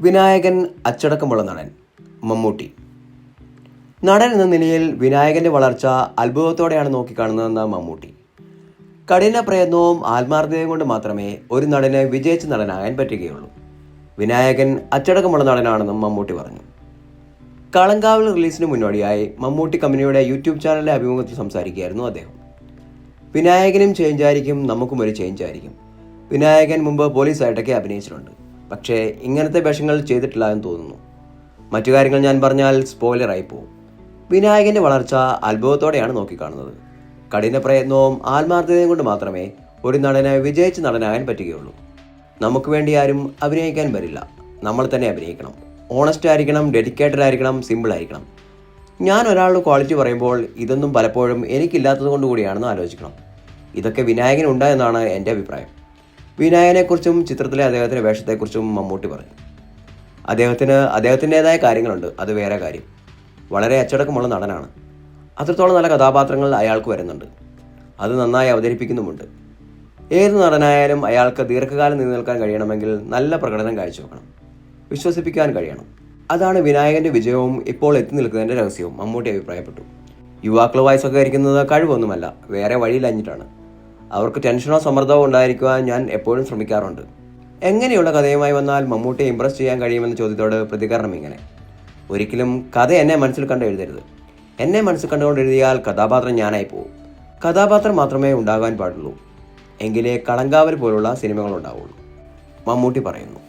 വിനായകൻ അച്ചടക്കമുള്ള നടൻ മമ്മൂട്ടി. നടൻ എന്ന നിലയിൽ വിനായകന്റെ വളർച്ച അത്ഭുതത്തോടെയാണ് നോക്കിക്കാണുന്നതെന്ന് മമ്മൂട്ടി. കഠിന പ്രയത്നവും ആത്മാർത്ഥതയും കൊണ്ട് മാത്രമേ ഒരു നടന് വിജയിച്ച നടനാകാൻ പറ്റുകയുള്ളൂ. വിനായകൻ അച്ചടക്കമുള്ള നടനാണെന്നും മമ്മൂട്ടി പറഞ്ഞു. കളങ്കാവൽ റിലീസിന് മുന്നോടിയായി മമ്മൂട്ടി കമ്പനിയുടെ യൂട്യൂബ് ചാനലിലെ അഭിമുഖത്തിൽ സംസാരിക്കുകയായിരുന്നു അദ്ദേഹം. വിനായകനും ചേഞ്ചായിരിക്കും നമുക്കും ഒരു ചേഞ്ചായിരിക്കും. വിനായകൻ മുമ്പ് പോലീസായിട്ടൊക്കെ അഭിനയിച്ചിട്ടുണ്ട്. പക്ഷേ ഇങ്ങനത്തെ വേഷങ്ങൾ ചെയ്തിട്ടില്ല എന്ന് തോന്നുന്നു. മറ്റു കാര്യങ്ങൾ ഞാൻ പറഞ്ഞാൽ സ്പോയിലറായി പോകും വിനായകന്റെ വളർച്ച അത്ഭുതത്തോടെയാണ് നോക്കിക്കാണുന്നത്. കഠിന പ്രയത്നവും ആത്മാർത്ഥതയും കൊണ്ട് മാത്രമേ ഒരു നടന് വിജയിച്ച് നടനാകാൻ പറ്റുകയുള്ളൂ. നമുക്ക് വേണ്ടി ആരും അഭിനയിക്കാൻ വരില്ല. നമ്മൾ തന്നെ അഭിനയിക്കണം. ഓണസ്റ്റ് ആയിരിക്കണം ഡെഡിക്കേറ്റഡ് ആയിരിക്കണം സിമ്പിൾ ആയിരിക്കണം. ഞാൻ ഒരാളുടെ ക്വാളിറ്റി പറയുമ്പോൾ ഇതൊന്നും പലപ്പോഴും എനിക്കില്ലാത്തത് കൊണ്ട് കൂടിയാണെന്ന് ആലോചിക്കണം. ഇതൊക്കെ വിനായകനുണ്ട് എന്നാണ് എന്റെ അഭിപ്രായം. വിനായകനെക്കുറിച്ചും ചിത്രത്തിലെ അദ്ദേഹത്തിന്റെ വേഷത്തെക്കുറിച്ചും മമ്മൂട്ടി പറഞ്ഞു. അദ്ദേഹത്തിന് അദ്ദേഹത്തിന്റെതായ കാര്യങ്ങളുണ്ട്. അത് വേറെ കാര്യം. വളരെ അച്ചടക്കമുള്ള നടനാണ്. അത്രത്തോളം നല്ല കഥാപാത്രങ്ങൾ അയാൾക്ക് വരുന്നുണ്ട്. അത് നന്നായി അവതരിപ്പിക്കുന്നുമുണ്ട്. ഏത് നടനായാലും അയാൾക്ക് ദീർഘകാലം നിലനിൽക്കാൻ കഴിയണമെങ്കിൽ നല്ല പ്രകടനം കാഴ്ചവെക്കണം. വിശ്വസിപ്പിക്കാൻ കഴിയണം. അതാണ് വിനായകന്റെ വിജയവും ഇപ്പോൾ എത്തി നിൽക്കുന്നതിന്റെ രഹസ്യവും. മമ്മൂട്ടി അഭിപ്രായപ്പെട്ടു. യുവാക്കളുമായി സഹകരിക്കുന്നത് കഴിവൊന്നുമല്ല. വേറെ വഴിയിലഞ്ഞിട്ടാണ്. അവർക്ക് ടെൻഷനോ സമ്മർദ്ദമോ ഉണ്ടായിരിക്കുവാൻ ഞാൻ എപ്പോഴും ശ്രമിക്കാറുണ്ട്. എങ്ങനെയുള്ള കഥയുമായി വന്നാൽ മമ്മൂട്ടിയെ ഇമ്പ്രസ് ചെയ്യാൻ കഴിയുമെന്ന ചോദ്യത്തോട് പ്രതികരണം ഇങ്ങനെ. ഒരിക്കലും കഥ എന്നെ മനസ്സിൽ കണ്ട് എഴുതരുത്. എന്നെ മനസ്സിൽ കണ്ടുകൊണ്ട് എഴുതിയാൽ കഥാപാത്രം ഞാനായി പോകും കഥാപാത്രം മാത്രമേ ഉണ്ടാകാൻ പാടുള്ളൂ. എങ്കിലേ കളങ്കാവൽ പോലുള്ള സിനിമകൾ ഉണ്ടാവുള്ളൂ മമ്മൂട്ടി പറയുന്നു